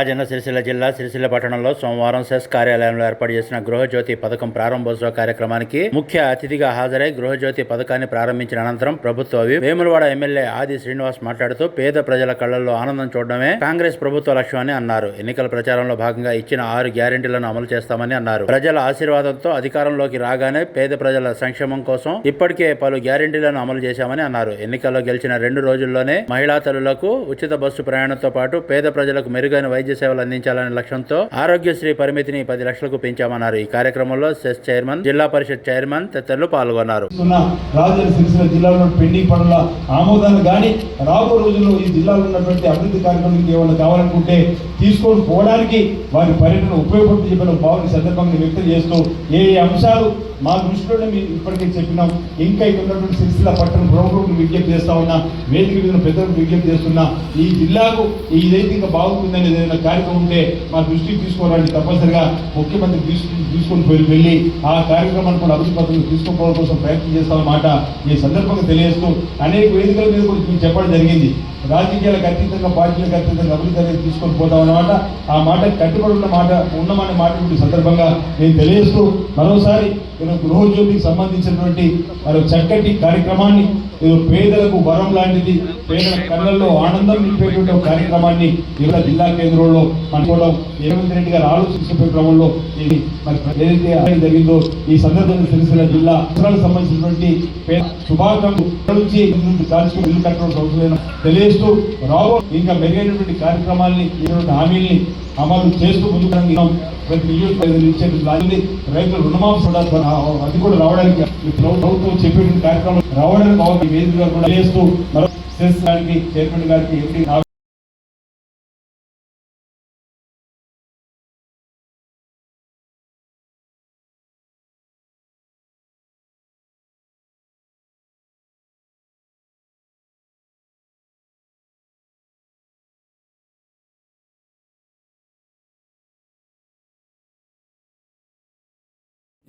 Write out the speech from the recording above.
రాజన్న సిరిసిల్ల జిల్లా సిరిసిల్ల పట్టణంలో సోమవారం సెస్ కార్యాలయంలో ఏర్పాటు చేసిన గృహజ్యోతి పథకం ప్రారంభోత్సవ కార్యక్రమానికి ముఖ్య అతిథిగా హాజరై గృహజ్యోతి పథకాన్ని ప్రారంభించిన అనంతరం ప్రభుత్వ వేములవాడ ఎమ్మెల్యే ఆది శ్రీనివాస్ మాట్లాడుతూ పేద ప్రజల కళ్ళలో ఆనందం చూడడమే కాంగ్రెస్ ప్రభుత్వ లక్ష్యమని అన్నారు. ఎన్నికల ప్రచారంలో భాగంగా ఇచ్చిన ఆరు గ్యారెంటీలను అమలు చేస్తామని అన్నారు. ప్రజల ఆశీర్వాదంతో అధికారంలోకి రాగానే పేద ప్రజల సంక్షేమం కోసం ఇప్పటికే పలు గ్యారెంటీలను అమలు చేశామని అన్నారు. ఎన్నికల్లో గెలిచిన రెండు రోజుల్లోనే మహిళా తల్లులకు ఉచిత బస్సు ప్రయాణంతో పాటు పేద ప్రజలకు మెరుగైన వైద్య సేవలు అందించాలనే లక్ష్యంతో ఆరోగ్యశ్రీ పరిమితిని పది లక్షలకు పెంచామన్నారు. ఈ కార్యక్రమంలో సెస్ చైర్మన్ జిల్లా పరిషత్ చైర్మన్ తదితరులు పాల్గొన్నారు. జిల్లాలో పెండింగ్ పనుల ఆమోదాలు కానీ రాబో రోజుల్లో ఈ జిల్లాలో ఉన్నటువంటి అభివృద్ధి కార్యక్రమానికి ఏమైనా కావాలనుకుంటే తీసుకొని పోవడానికి వారి పర్యటన ఉపయోగపడుతుంది చెప్పిన భావన సందర్భంగా వ్యక్తం చేస్తూ ఏ అంశాలు మా దృష్టిలోనే మేము ఇప్పటికే చెప్పినాం. ఇంకా ఇక్కడ ఉన్నటువంటి సిరిసిల్ల పట్టణ ప్రముఖులకు విజ్ఞప్తి చేస్తా ఉన్నా వేదిక మీద పెద్దలకు విజ్ఞప్తి చేస్తున్నా ఈ జిల్లాకు ఇదైతే ఇంకా బాగుంటుందని ఏదైనా కార్యక్రమం ఉంటే మా దృష్టికి తీసుకోవడానికి తప్పనిసరిగా ముఖ్యమంత్రి తీసుకుని తీసుకొని పోయి వెళ్ళి ఆ కార్యక్రమాన్ని కూడా అభివృద్ధి పథకం తీసుకోవడం కోసం ప్రయత్నం చేస్తామన్నమాట ఈ సందర్భంగా తెలియజేస్తూ అనేక వేదికల మీద కూడా మీకు చెప్పడం జరిగింది. రాజకీయాలకు అతీతంగా పార్టీలకు అతీతంగా అభివృద్ధి అనేది తీసుకొని పోతాం అన్నమాట ఆ మాట కట్టుబడి ఉన్న మాట ఉన్నమనే మాట సందర్భంగా నేను తెలియజేస్తూ మరోసారి నేను గృహోద్యోగికి సంబంధించినటువంటి మరో చక్కటి కార్యక్రమాన్ని పేదలకు వరం లాంటిది పేదల కళ్ళల్లో ఆనందం నింపేటువంటి కార్యక్రమాన్ని ఇక్కడ జిల్లా కేంద్రంలో అనుకోవడం రేవంత్ రెడ్డి గారు ఆలోచించే క్రమంలో ఇది మరి ఏదైతే జరిగిందో ఈ సందర్భంగా సిరిసిల్ల జిల్లా అవసరాలకు సంబంధించినటువంటి పేద శుభాకాంక్షలు నుంచి ఇల్లు కట్టడం అవసరం తెలియజేస్తూ రాబో ఇంకా మెరుగైనటువంటి కార్యక్రమాల్ని హామీల్ని అమలు చేస్తూ ముందుకు ప్రతి నియోజకవర్గం రైతుల రుణమాఫీ కూడా అది కూడా రావడానికి ప్రభుత్వం చెప్పిన కార్యక్రమం రావడానికి బాగుంది. వేదికగా కూడా చేస్తూ చైర్మన్ గారికి ఎంపీ